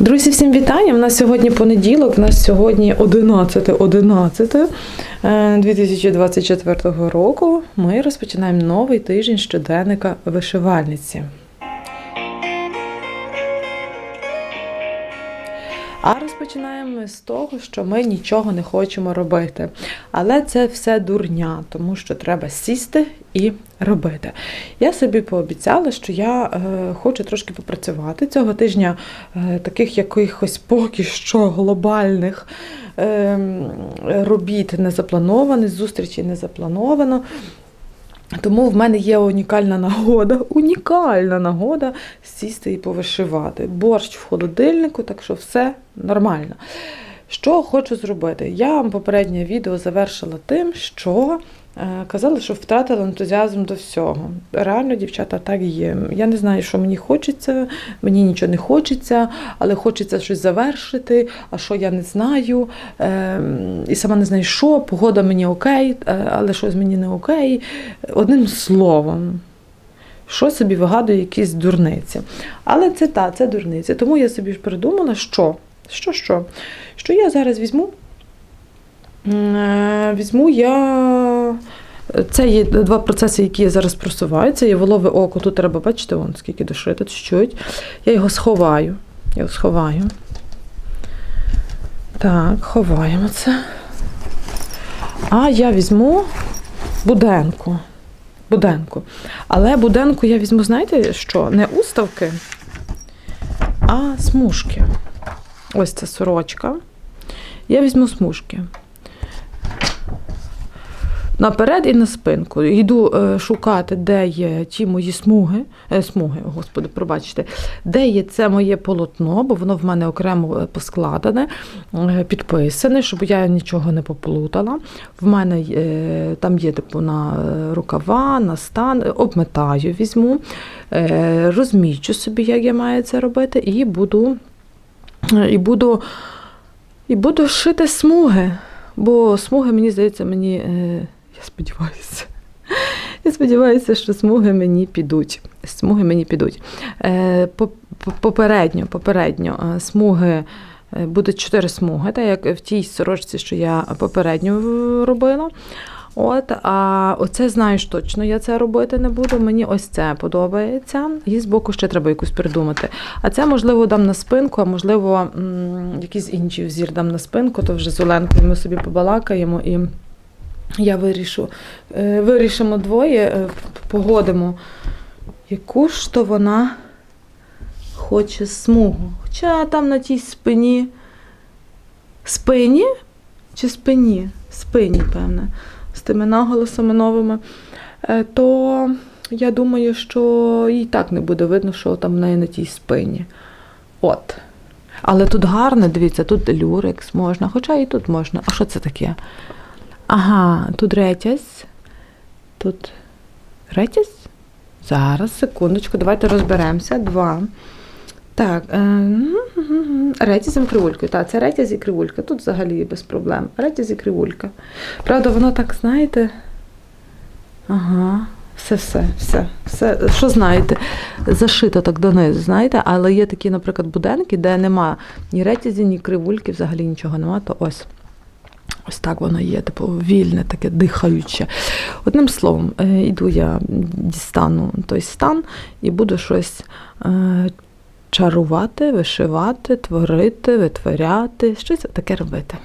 Друзі, всім вітання! У нас сьогодні понеділок, у нас сьогодні 11.11.2024 11 е, 2024 року. Ми розпочинаємо новий тиждень щоденника вишивальниці. А розпочинаємо з того, що ми нічого не хочемо робити. Але це все дурня, тому що треба сісти і робити. Я собі пообіцяла, що я е, хочу трошки попрацювати цього тижня, е, таких якихось поки що глобальних е, робіт не заплановано, зустрічей не заплановано. Тому в мене є унікальна нагода, унікальна нагода сісти і повишивати. Борщ в холодильнику, так що все нормально. Що хочу зробити? Я вам попереднє відео завершила тим, що казали, що втратила ентузіазм до всього. Реально, дівчата, так і є. Я не знаю, що мені хочеться, мені нічого не хочеться, але хочеться щось завершити, а що я не знаю. Е, і сама не знаю, що, погода мені окей, е, але щось мені не окей. Одним словом. Що собі вигадую якісь дурниці. Але це та, це дурниці. Тому я собі ж придумала, що, що, що, що я зараз візьму. е, Візьму я. Це є два процеси, які зараз просуваю. Це є волове око. Тут треба, бачите, вон, скільки дошито, чуть-чуть. Я його сховаю. Я його сховаю. Так, ховаємо це. А я візьму буденку. Буденку. Але буденку я візьму, знаєте що? Не уставки, а смужки. Ось це сорочка. Я візьму смужки. Наперед і на спинку. Йду е, шукати, де є ті мої смуги, е, смуги, господи, пробачте, де є це моє полотно, бо воно в мене окремо е, поскладене, підписане, щоб я нічого не поплутала. В мене там є типу на рукава, на стан, обметаю, візьму, розмічу собі, як я маю це робити, і буду, і буду, і буду шити смуги. Бо смуги, мені здається, мені. Сподіваюся. Я сподіваюся, що смуги мені підуть. Смуги мені підуть. Е, по- по- Попередньо, попередньо е, смуги. е, Буде чотири смуги, так як в тій сорочці, що я попередньо робила. От, а оце знаєш точно, я це робити не буду. Мені ось це подобається. І збоку ще треба якусь придумати. А це, можливо, дам на спинку, а можливо, якийсь інший взір дам на спинку, то вже з Оленкою ми собі побалакаємо і я вирішу. Е, Вирішимо двоє, е, погодимо, яку ж то вона хоче смугу. Хоча там на тій спині. Спині? Чи спині? Спині, певне, з тими наголосами новими. Е, То я думаю, що і так не буде видно, що там в неї на тій спині. От. Але тут гарно, дивіться, тут люрекс можна, хоча і тут можна. А що це таке? Ага, тут ретязь. Тут ретязь? Зараз, секундочку, давайте розберемося. Два. Так, е, ретязь і кривулькою. Так, це ретязь і кривулька. Тут взагалі без проблем. Ретязь і кривулька. Правда, воно так, знаєте. Ага, все, все, все, все. Що знаєте, зашито так донизу, знаєте, але є такі, наприклад, буденки, де нема ні ретязі, ні кривульки, взагалі нічого нема, то ось. Ось так воно є, типу вільне, таке дихаюче. Одним словом, е, йду я дістану той стан і буду щось е, чарувати, вишивати, творити, витворяти, щось таке робити.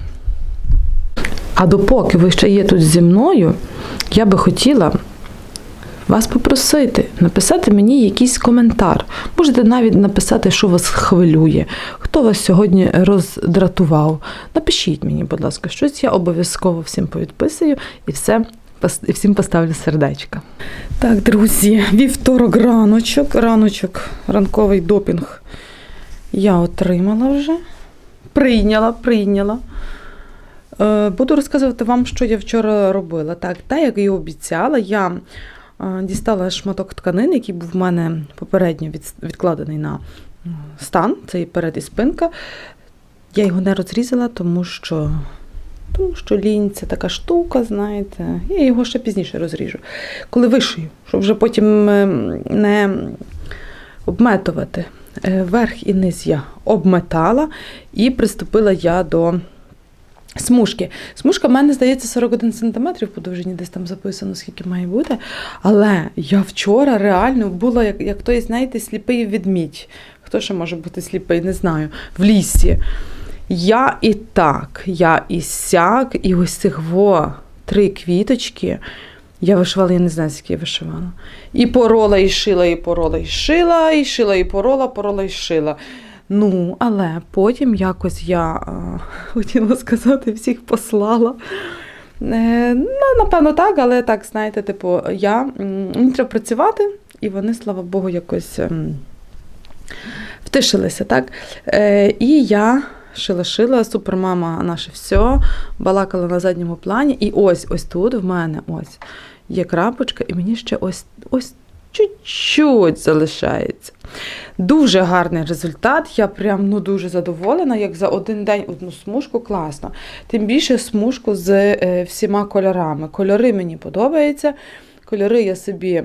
А допоки ви ще є тут зі мною, я би хотіла вас попросити написати мені якийсь коментар. Можете навіть написати, що вас хвилює, хто вас сьогодні роздратував. Напишіть мені, будь ласка, щось я обов'язково всім повідписую і все. І всім поставлю сердечко. Так, друзі, вівторок раночок, раночок, ранковий допінг я отримала вже. Прийняла, прийняла. Е, Буду розказувати вам, що я вчора робила. Так, так як і обіцяла, я дістала шматок тканини, який був в мене попередньо відкладений на стан, це і перед і спинка. Я його не розрізала, тому що, тому що лінь це така штука, знаєте. Я його ще пізніше розріжу. Коли вишию, щоб вже потім не обметувати Е, Верх і низ я обметала і приступила я до смужки. Смужка в мене, здається, 41 см по довжині, десь там записано, скільки має бути. Але я вчора реально була, як, як той, знаєте, сліпий відмідь. Хто ще може бути сліпий, не знаю, в лісі. Я і так, я і сяк, і ось цих во три квіточки. Я вишивала, я не знаю, скільки я вишивала. І порола, і шила, і порола, і шила, і шила, і порола, порола, і шила. Ну, але потім якось я а, хотіла сказати, всіх послала. Е, ну, напевно, так, але так, знаєте, типу, я мені треба працювати, і вони, слава Богу, якось ем, втишилися, так? Е, і я шила-шила, супермама наше все, балакала на задньому плані. І ось ось тут в мене ось є крапочка, і мені ще ось ось чуть-чуть залишається. Дуже гарний результат. Я прям ну, дуже задоволена, як за один день одну смужку класно. Тим більше смужку з е, всіма кольорами. Кольори мені подобаються. Кольори я собі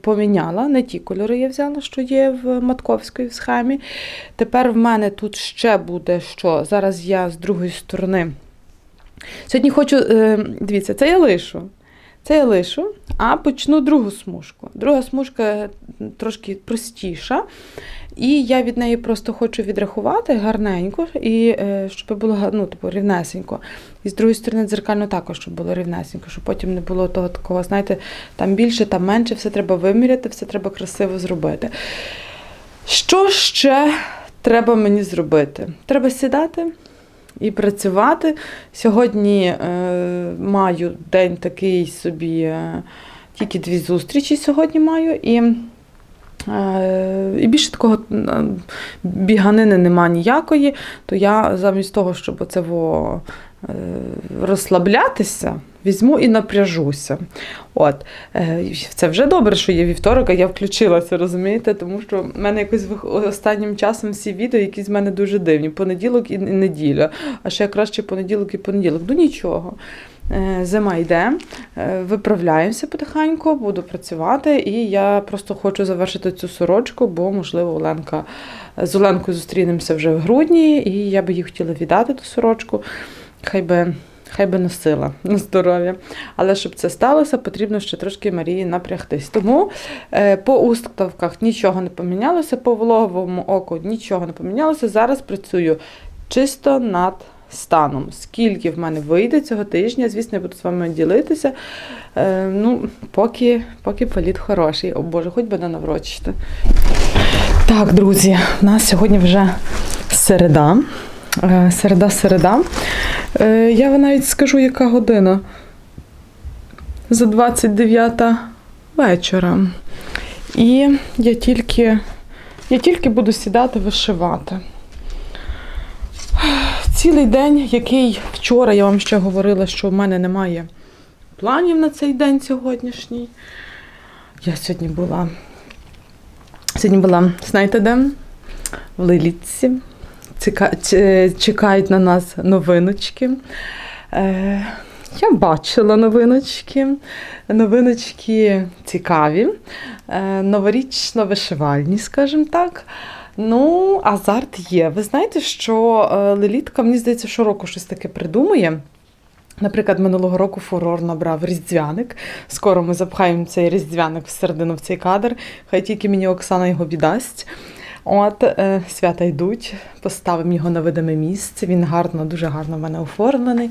поміняла. Не ті кольори я взяла, що є в Матковської в схемі. Тепер в мене тут ще буде що. Зараз я з другої сторони. Сьогодні хочу, е, дивіться, це я лишу. Це я лишу, а почну другу смужку. Друга смужка трошки простіша. І я від неї просто хочу відрахувати гарненько, і е, щоб було ну, типу, рівнесенько. І з другої сторони, дзеркально також, щоб було рівнесенько, щоб потім не було того такого, знаєте, там більше, там менше, все треба виміряти, все треба красиво зробити. Що ще треба мені зробити? Треба сідати і працювати. Сьогодні е, маю день такий собі, е, тільки дві зустрічі сьогодні маю. І, е, і більше такого е, біганини нема ніякої, то я замість того, щоб оце е, розслаблятися, візьму і напряжуся. От. Е, Це вже добре, що є вівторок, а я включилася, розумієте? Тому що в мене якось останнім часом всі відео якісь в мене дуже дивні. Понеділок і неділя, а ще краще понеділок і понеділок. Ну нічого. Е, Зима йде, е, виправляємося потихеньку, буду працювати, і я просто хочу завершити цю сорочку, бо, можливо, Оленка з Оленкою зустрінемося вже в грудні, і я би їй хотіла віддати ту сорочку. Хай би, хай би носила на здоров'я. Але щоб це сталося, потрібно ще трошки Марії напрягтись. Тому е, по уставках нічого не помінялося, по вологовому оку нічого не помінялося. Зараз працюю чисто над станом. Скільки в мене вийде цього тижня, звісно, я буду з вами ділитися. Е, ну, поки, поки політ хороший. О Боже, хоч би не наврочити. Так, друзі, у нас сьогодні вже середа. Середа-середа. Е, Я навіть скажу, яка година. За 29 вечора. І я тільки, я тільки буду сідати вишивати. Цілий день, який вчора я вам ще говорила, що в мене немає планів на цей день сьогоднішній. Я сьогодні була. Сьогодні була, знаєте де? В Лилітці. Чекають на нас новиночки. Е, я бачила новиночки. Новиночки цікаві, е, новорічно-вишивальні, скажімо так. Ну, азарт є. Ви знаєте, що е, Лелітка, мені здається, щороку щось таке придумує. Наприклад, минулого року фурор набрав різдвяник. Скоро ми запхаємо цей різдвяник всередину в цей кадр. Хай тільки мені Оксана його віддасть. От, е, свята йдуть, поставимо його на видиме місце. Він гарно, дуже гарно в мене оформлений.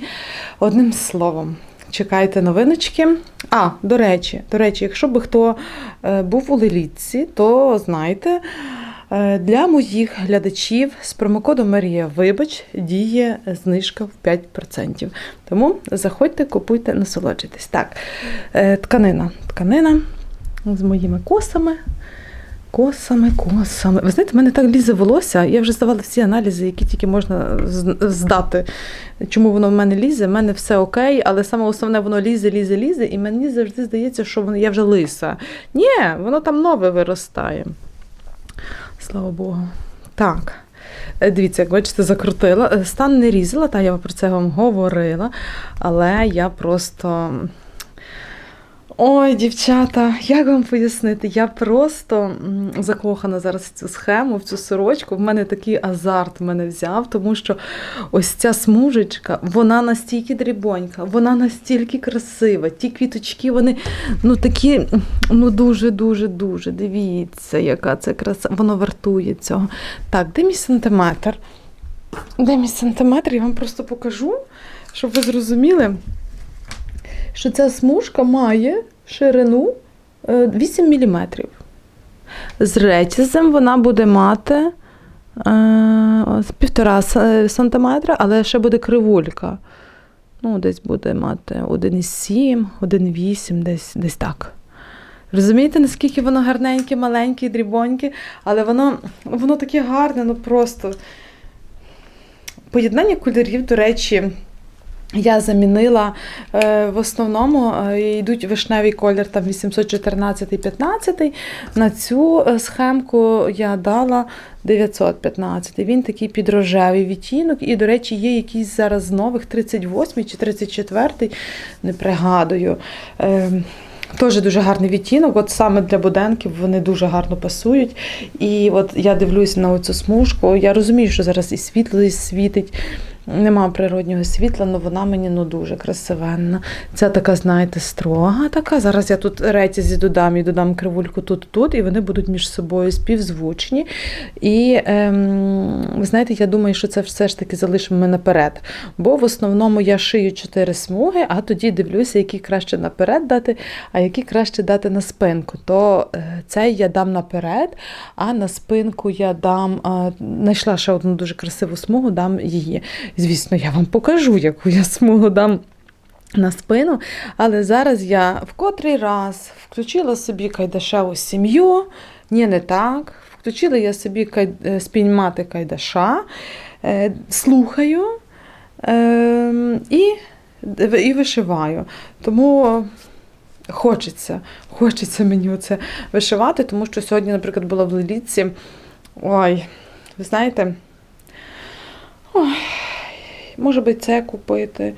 Одним словом, чекайте новиночки. А, до речі, до речі, якщо би хто е, був у Лелітці, то знайте. Е, Для моїх глядачів з промокодом Марія Вибач діє знижка в 5%. Тому заходьте, купуйте, насолоджуйтесь. Так, тканина. Тканина з моїми косами. Косами, косами. Ви знаєте, в мене так лізе волосся. Я вже здавала всі аналізи, які тільки можна здати. Чому воно в мене лізе? В мене все окей, але саме основне воно лізе, лізе, лізе, і мені завжди здається, що воно- я вже лиса. Ні, воно там нове виростає. Слава Богу. Так. Е, Дивіться, як бачите, закрутила. Е, Стан не різала, та я про це вам говорила, але я просто. Ой, дівчата, як вам пояснити? Я просто закохана зараз в цю схему, в цю сорочку. В мене такий азарт мене взяв, тому що ось ця смужечка, вона настільки дрібонька, вона настільки красива. Ті квіточки, вони ну такі, ну дуже, дуже, дуже. Дивіться, яка це краса. Воно вартує цього. Так, де мій сантиметр? Де мій сантиметр? Я вам просто покажу, щоб ви зрозуміли що ця смужка має ширину е, 8 мм. З ретізем вона буде мати е, півтора с- сантиметра, але ще буде кривулька. Ну, десь буде мати 1,7, 1,8, десь, десь так. Розумієте, наскільки воно гарненьке, маленьке, дрібоньке, але воно, воно таке гарне, ну просто. Поєднання кольорів, до речі, я замінила е, в основному е, йдуть вишневий колір там 814-15. На цю е, схемку я дала 915. Він такий підрожевий відтінок. І, до речі, є якийсь зараз нових 38 чи 34, не пригадую. Е, Теж дуже гарний відтінок. От саме для буденків вони дуже гарно пасують. І от я дивлюся на оцю смужку. Я розумію, що зараз і світло і світить. Нема природнього світла, але вона мені ну дуже красивенна. Ця така, знаєте, строга така. Зараз я тут ретязі додам і додам кривульку тут, тут, і вони будуть між собою співзвучні. І ем, ви знаєте, я думаю, що це все ж таки залишимо ми наперед. Бо в основному я шию чотири смуги, а тоді дивлюся, які краще наперед дати, а які краще дати на спинку. То е, цей я дам наперед, а на спинку я дам, знайшла ще одну дуже красиву смугу, дам її. Звісно, я вам покажу, яку я смугу дам. На спину, але зараз я в котрий раз включила собі кайдашеву сім'ю. Ні, не так. Включила я собі кай... е, спіймати кайдаша, е, слухаю е, і, і вишиваю. Тому хочеться, хочеться мені оце вишивати, тому що сьогодні, наприклад, була в Лелітці. Ой, ви знаєте, ой, може би це купити.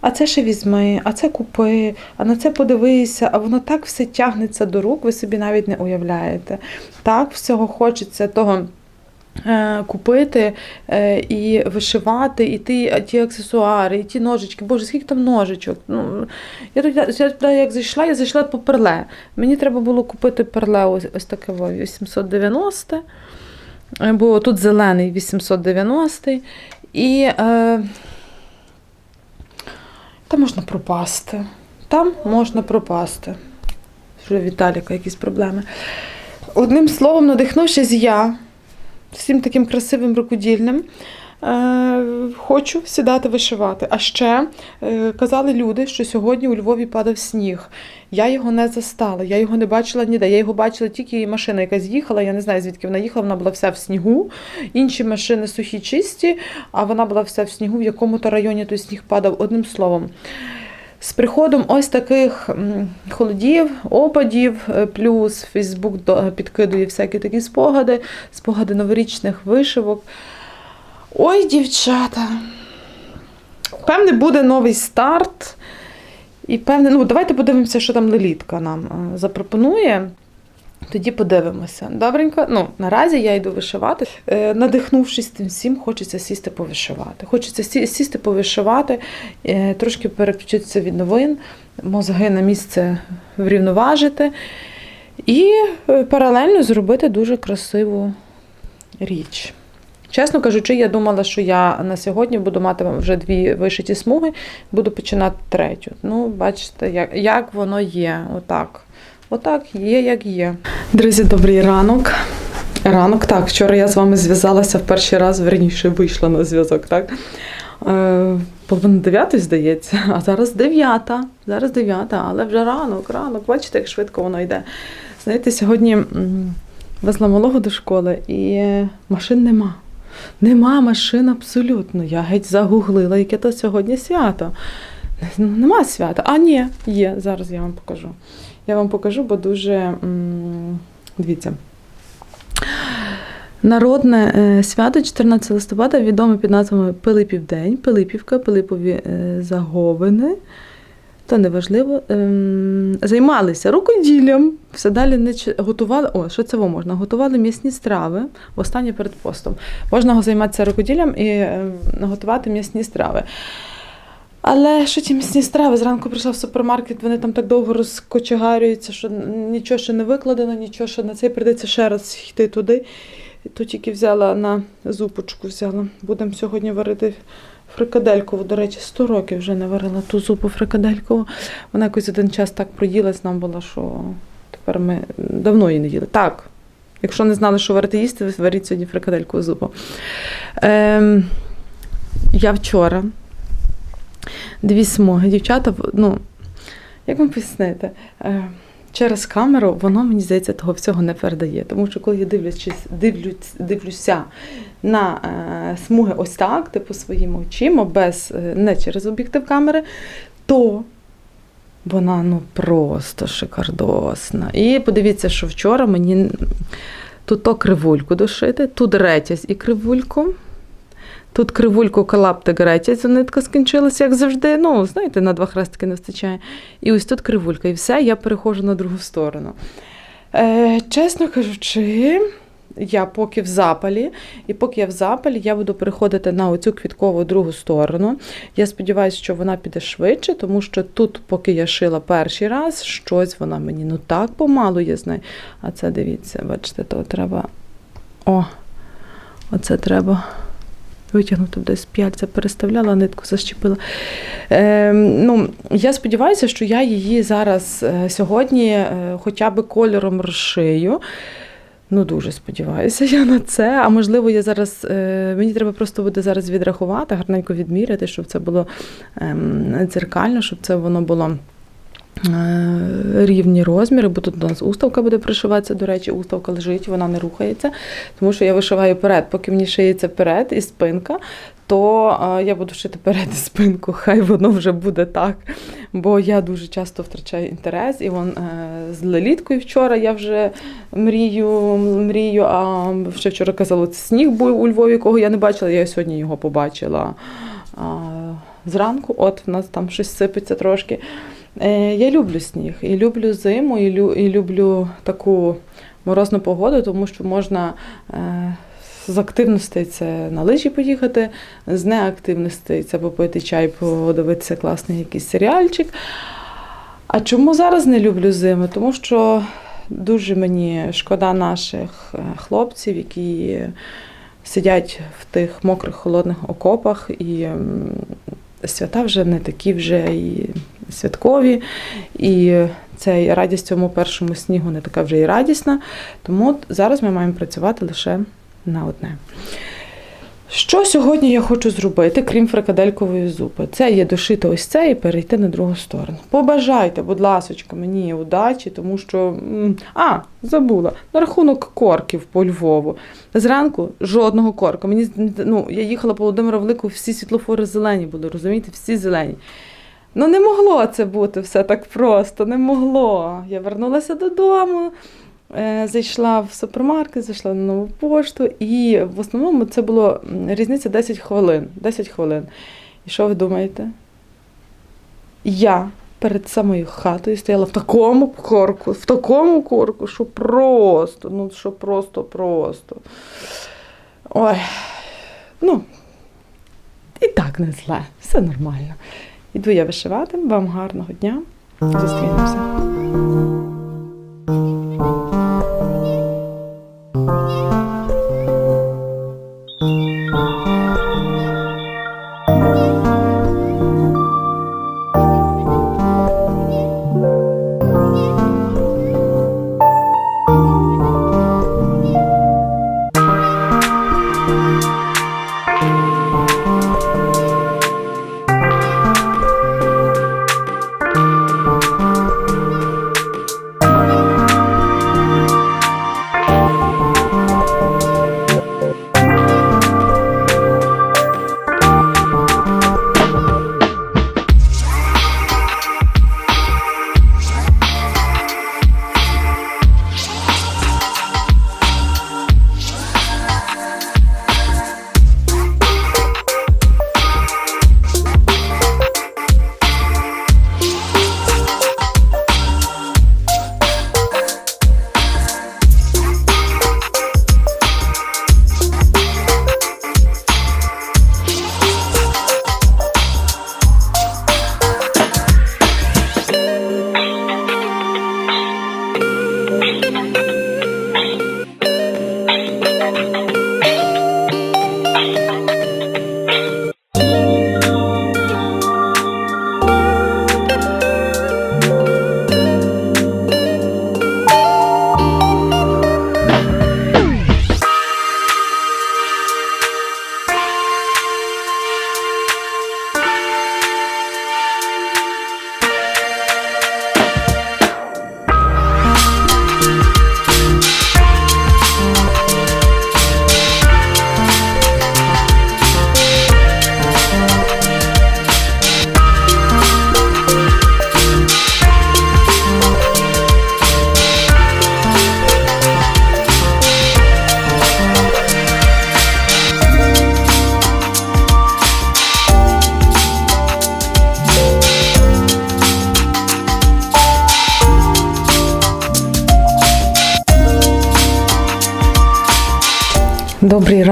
А це ще візьми, а це купи, а на це подивися, а воно так все тягнеться до рук, ви собі навіть не уявляєте. Так всього хочеться того е, купити е, і вишивати, і ті, ті аксесуари, і ті ножички. Боже, скільки там ножичок. Ну, я туди, як зайшла, я зайшла по перле. Мені треба було купити перле ось, ось таке 890, е, бо тут зелений 890. І е, там можна пропасти. Там можна пропасти. Вже Віталіка якісь проблеми. Одним словом, надихнувшись я всім таким красивим рукодільним, хочу сідати вишивати. А ще е, казали люди, що сьогодні у Львові падав сніг. Я його не застала, я його не бачила ніде. Я його бачила тільки машина, яка з'їхала. Я не знаю, звідки вона їхала, вона була вся в снігу. Інші машини сухі, чисті, а вона була вся в снігу, в якому-то районі той сніг падав. Одним словом. З приходом ось таких холодів, опадів, е, плюс Фейсбук підкидує всякі такі спогади, спогади новорічних вишивок. Ой, дівчата. Певне, буде новий старт. І певне, ну давайте подивимося, що там Лелітка нам е, запропонує. Тоді подивимося. Добренько. Ну, наразі я йду вишивати. Е, надихнувшись тим всім, хочеться сісти повишивати. Хочеться сі- сісти повишивати, е, трошки переключитися від новин, мозги на місце врівноважити і паралельно зробити дуже красиву річ. Чесно кажучи, я думала, що я на сьогодні буду мати вже дві вишиті смуги, буду починати третю. Ну, бачите, як, як воно є. Отак. Отак є, як є. Друзі, добрий ранок. Ранок, так. Вчора я з вами зв'язалася в перший раз, верніше вийшла на зв'язок, так? Е, половина дев'ятої, здається, а зараз дев'ята. Зараз дев'ята, але вже ранок, ранок. Бачите, як швидко воно йде. Знаєте, сьогодні везла малого до школи і машин нема. Нема машин абсолютно. Я геть загуглила, яке то сьогодні свято. Ну, Нема свята. А, ні, є. Зараз я вам покажу. Я вам покажу, бо дуже. Дивіться. Народне е, свято 14 листопада відоме під назвами Пилипів День, Пилипівка, Пилипові е, заговини. То неважливо. Ем, займалися рукоділлям, все далі не готували. О, що це можна? Готували м'ясні страви останнє перед постом. Можна займатися рукоділлям і ем, готувати м'ясні страви. Але що ті м'ясні страви? Зранку прийшла в супермаркет, вони там так довго розкочегарюються, що нічого ще не викладено, нічого ще на цей прийдеться ще раз йти туди. Тут тільки взяла на зупочку взяла. Будемо сьогодні варити фрикаделькову. До речі, 100 років вже не варила ту зупу фрикаделькову. Вона якось один час так проїлась, нам була, що тепер ми давно її не їли. Так. Якщо не знали, що варити їсти, варіть сьогодні фрикаделькову зупу. Ем, я вчора дві смуги. Дівчата, ну, як вам пояснити? Е, через камеру воно, мені здається, того всього не передає. Тому що коли я дивлюсь, дивлюсь, дивлюся на е, смуги ось так, типу своїми очима, без, е, не через об'єктив камери, то вона ну просто шикардосна. І подивіться, що вчора мені тут то кривульку дошити, тут ретязь і кривульку. Тут кривульку калаптик ретязь, нитка скінчилася, як завжди. Ну, знаєте, на два хрестики не вистачає. І ось тут кривулька, і все, я переходжу на другу сторону. Е, чесно кажучи, я поки в запалі, і поки я в запалі, я буду переходити на оцю квіткову другу сторону. Я сподіваюся, що вона піде швидше, тому що тут, поки я шила перший раз, щось вона мені ну так помалу, я знаю. А це дивіться, бачите, то треба. О, оце треба. Витягнути десь п'яльця, переставляла, нитку защепила. Е, ну, я сподіваюся, що я її зараз е, сьогодні е, хоча б кольором розшию. Ну, дуже сподіваюся я на це. А можливо, я зараз е, мені треба просто буде зараз відрахувати, гарненько відміряти, щоб це було ем, дзеркально, щоб це воно було. Е, Рівні розміри, бо тут у нас уставка буде пришиватися. До речі, уставка лежить, вона не рухається, тому що я вишиваю перед, поки мені шиється перед і спинка, то е, я буду шити перед і спинку. Хай воно вже буде так. Бо я дуже часто втрачаю інтерес. І вон е, з леліткою вчора я вже мрію, мрію. А ще вчора казала, це сніг був у Львові, кого я не бачила. Я сьогодні його побачила зранку. От в нас там щось сипеться трошки. Е, Я люблю сніг, і люблю зиму, і, лю, і люблю таку морозну погоду, тому що можна е, з активностей це на лижі поїхати, з неактивностей це попити чай, подивитися класний якийсь серіальчик. А чому зараз не люблю зими? Тому що дуже мені шкода наших е, хлопців, які сидять в тих мокрих холодних окопах і свята вже не такі вже і святкові, і цей радість цьому першому снігу не така вже і радісна. Тому зараз ми маємо працювати лише на одне. Що сьогодні я хочу зробити, крім фрикаделькової зупи? Це є дошити ось це і перейти на другу сторону. Побажайте, будь ласочка, мені удачі, тому що. А, забула. На рахунок корків по Львову. Зранку жодного корка. Мені ну, я їхала по Володимира Великого, всі світлофори зелені були, розумієте, всі зелені. Ну, не могло це бути все так просто, не могло. Я вернулася додому, е, зайшла в супермаркет, зайшла на нову пошту, і в основному це було різниця 10 хвилин. 10 хвилин. І що ви думаєте? Я перед самою хатою стояла в такому корку, в такому корку, що просто, ну що просто, просто. Ой, ну, і так не зле, все нормально. Іду я вишивати. Вам гарного дня. Зустрінемося.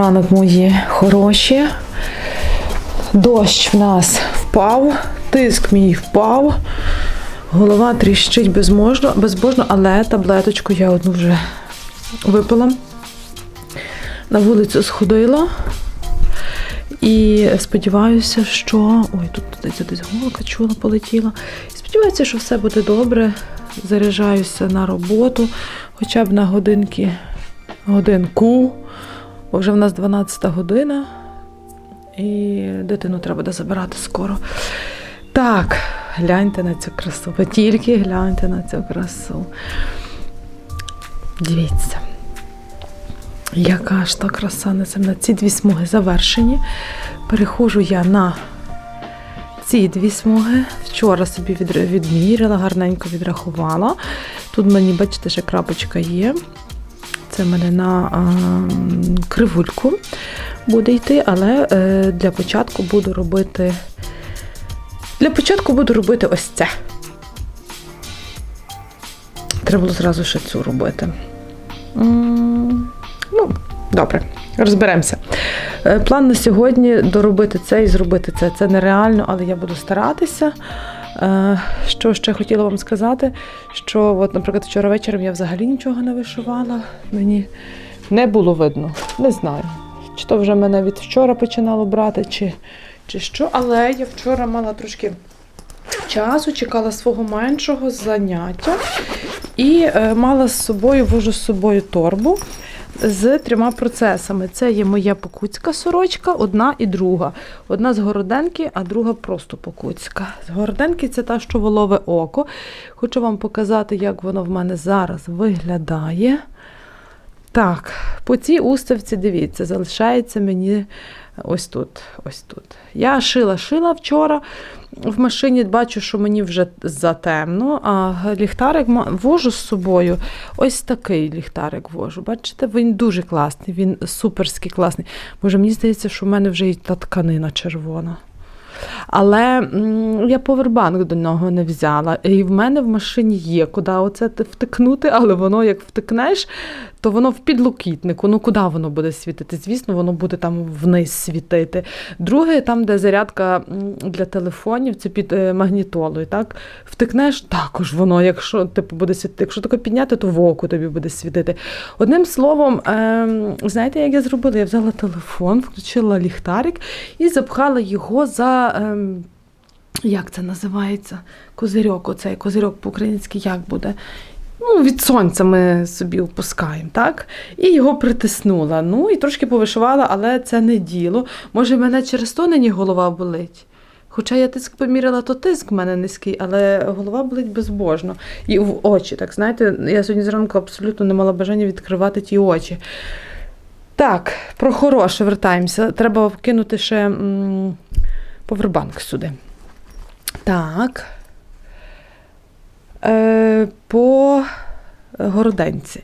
Ранок, мої хороші. Дощ в нас впав, тиск мій впав. Голова тріщить безможно, безбожно, але таблеточку я одну вже випила. На вулицю сходила. І сподіваюся, що. Ой, тут десь десь голка чула, полетіла. Сподіваюся, що все буде добре. Заряджаюся на роботу, хоча б на годинки, годинку, вже в нас 12 година, і дитину треба буде забирати скоро. Так, гляньте на цю красу. Ви тільки гляньте на цю красу. Дивіться. Яка ж та краса неземна. Ці дві смуги завершені. Переходжу я на ці дві смуги. Вчора собі відміряла, гарненько відрахувала. Тут мені, бачите, ще крапочка є. Це в мене на кривульку буде йти, але е, для початку буду робити. Для початку буду робити ось це. Треба було зразу ще цю робити. Ну, добре, розберемося. Е, План на сьогодні доробити це і зробити це. Це нереально, але я буду старатися. Е, Що ще хотіла вам сказати? Що, от, наприклад, вчора вечором я взагалі нічого не вишивала. Мені не було видно. Не знаю. Чи то вже мене від вчора починало брати, чи, чи що. Але я вчора мала трошки часу, чекала свого меншого заняття і е, мала з собою, вожу з собою торбу з трьома процесами. Це є моя покуцька сорочка, одна і друга. Одна з городенки, а друга просто покуцька. З городенки це та, що волове око. Хочу вам показати, як воно в мене зараз виглядає. Так, по цій уставці, дивіться, залишається мені ось тут. Ось тут. Я шила-шила вчора. В машині бачу, що мені вже затемно, а ліхтарик вожу з собою. Ось такий ліхтарик вожу. Бачите, він дуже класний, він суперський класний. Може, мені здається, що в мене вже і та тканина червона. Але я повербанк до нього не взяла. І в мене в машині є, куди оце втикнути, але воно як втикнеш, то воно в підлокітнику. Ну куди воно буде світити? Звісно, воно буде там вниз світити. Друге, там, де зарядка для телефонів, це під е, магнітолою. Так? Втикнеш, також воно, якщо типу, буде світити. Якщо таке підняти, то в око тобі буде світити. Одним словом, ем, знаєте, як я зробила? Я взяла телефон, включила ліхтарик і запхала його за. Ем, як це називається? Козирьок, оцей козирьок по-українськи як буде? Ну, від сонця ми собі опускаємо, так? І його притиснула. Ну і трошки повишивала, але це не діло. Може, мене через то нині голова болить. Хоча я тиск поміряла, то тиск в мене низький, але голова болить безбожно. І в очі, так знаєте, я сьогодні зранку абсолютно не мала бажання відкривати ті очі. Так, про хороше вертаємося. Треба вкинути ще м, повербанк сюди. Так. Е, по городенці.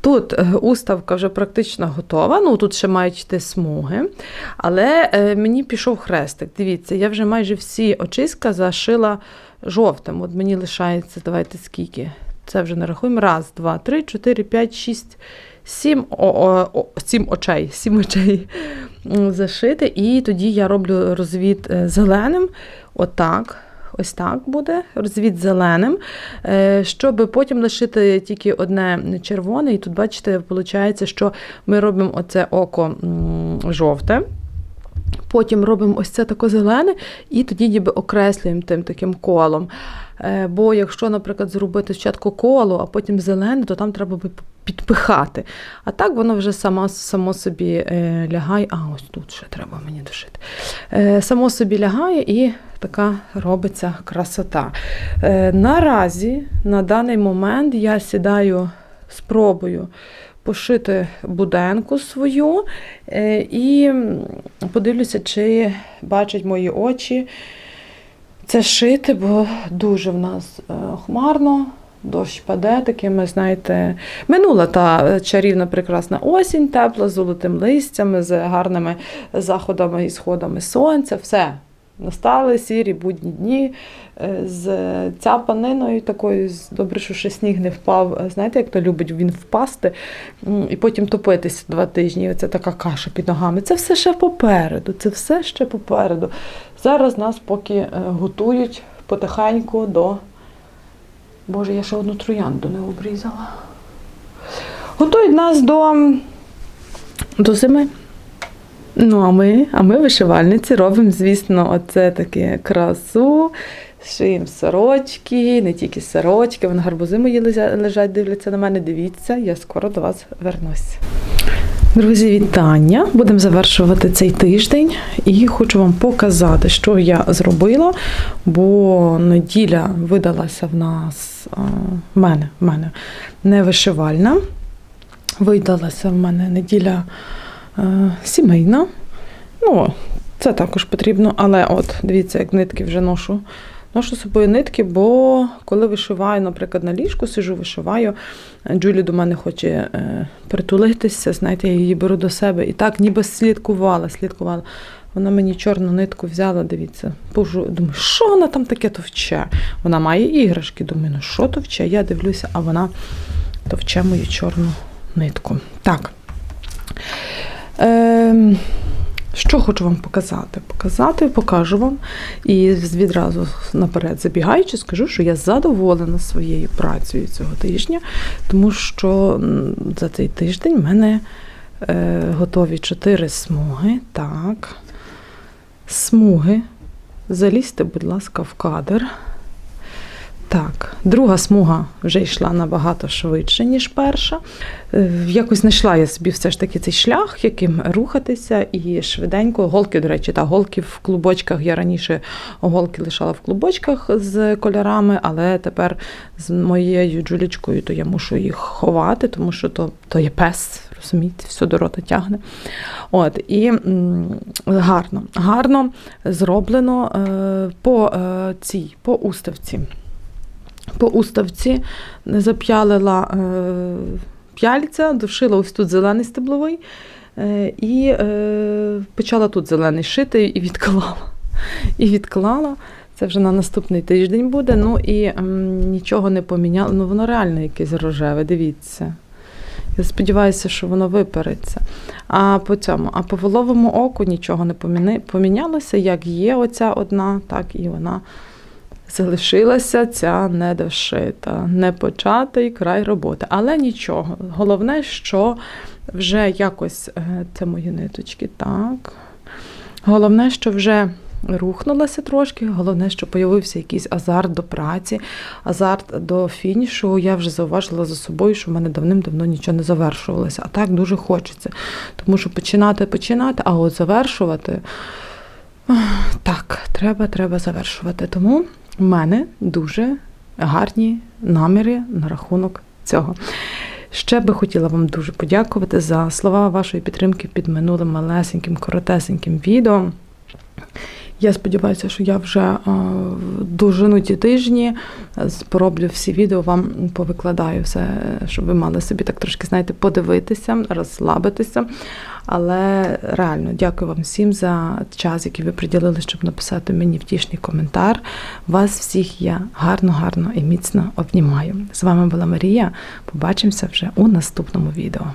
Тут е, уставка вже практично готова. Ну, тут ще мають йти смуги. Але е, мені пішов хрестик. Дивіться, я вже майже всі очиска зашила жовтим. От мені лишається, давайте скільки. Це вже не рахуємо. Раз, два, три, чотири, п'ять, шість, сім, о, о, о, сім очей. Сім очей зашити. І тоді я роблю розвід зеленим. Отак. Ось так буде, розвід зеленим, е, щоб потім лишити тільки одне червоне. І тут, бачите, виходить, що ми робимо оце око жовте. Потім робимо ось це таке зелене, і тоді ніби окреслюємо тим таким колом. Е, Бо якщо, наприклад, зробити спочатку коло, а потім зелене, то там треба би підпихати. А так воно вже само, само собі е, лягає. А, ось тут ще треба мені дошити. Е, Само собі лягає і така робиться красота. Наразі, на даний момент, я сідаю, спробую пошити буденку свою е, і подивлюся, чи бачать мої очі це шити, бо дуже в нас е, хмарно. Дощ паде такими, знаєте, минула та чарівна прекрасна осінь, тепла, з золотим листями, з гарними заходами і сходами сонця. Все, Настали сірі будні дні е, з цяпаниною такою. Добре, що ще сніг не впав. Е, Знаєте, як то любить він впасти і потім топитися два тижні. Оце така каша під ногами. Це все ще попереду. Це все ще попереду. Зараз нас поки е, готують потихеньку до. Боже, я ще одну троянду не обрізала. Готують нас до, до зими. Ну, а ми, а ми вишивальниці робимо, звісно, оце таке красу. Шиємо сорочки, не тільки сорочки, вон гарбузи мої лежать, дивляться на мене. Дивіться, я скоро до вас вернусь. Друзі, вітання! Будемо завершувати цей тиждень і хочу вам показати, що я зробила, бо неділя видалася в нас а, в мене, в мене не вишивальна. Видалася в мене неділя е, сімейна. Ну, це також потрібно, але от дивіться, як нитки вже ношу. Ношу з собою нитки, бо коли вишиваю, наприклад, на ліжку сижу, вишиваю, Джулі до мене хоче е, притулитися, знаєте, я її беру до себе. І так ніби слідкувала, слідкувала. Вона мені чорну нитку взяла, дивіться, пожу, думаю, що вона там таке товче? Вона має іграшки, думаю, ну що товче? Я дивлюся, а вона товче мою чорну нитку. Так. Ем, що хочу вам показати? Показати, покажу вам. І відразу наперед забігаючи, скажу, що я задоволена своєю працею цього тижня, тому що за цей тиждень в мене е, готові чотири смуги. Так. Смуги. Залізьте, будь ласка, в кадр. Так, друга смуга вже йшла набагато швидше, ніж перша. Е, Якось знайшла я собі все ж таки цей шлях, яким рухатися, і швиденько голки, до речі, та голки в клубочках. Я раніше голки лишала в клубочках з кольорами, але тепер з моєю джулічкою, то я мушу їх ховати, тому що то, то є пес, розумієте, все до рота тягне. От, і гарно, гарно зроблено е, по е, цій, по уставці. По уставці не зап'ялила е, п'яльця, дошила ось тут зелений стебловий е, і е, почала тут зелений шити і відклала. І відклала. Це вже на наступний тиждень буде. Ну і м, нічого не поміняло. Ну воно реально якесь рожеве, дивіться. Я сподіваюся, що воно випереться. А по цьому, а по воловому оку нічого не поміни- помінялося. Як є оця одна, так і вона залишилася ця недошита, непочатий край роботи. Але нічого. Головне, що вже якось е, це мої ниточки, так. Головне, що вже рухнулася трошки. Головне, що появився якийсь азарт до праці, азарт до фінішу. Я вже зауважила за собою, що в мене давним-давно нічого не завершувалося. А так дуже хочеться. Тому що починати, починати, а от завершувати. Так, треба, треба завершувати. Тому в мене дуже гарні наміри на рахунок цього. Ще би хотіла вам дуже подякувати за слова вашої підтримки під минулим малесеньким, коротесеньким відео. Я сподіваюся, що я вже е, дожину ті тижні, е, пороблю всі відео, вам повикладаю все, щоб ви мали собі так трошки, знаєте, подивитися, розслабитися. Але реально дякую вам всім за час, який ви приділили, щоб написати мені втішний коментар. Вас всіх я гарно, гарно і міцно обнімаю. З вами була Марія. Побачимося вже у наступному відео.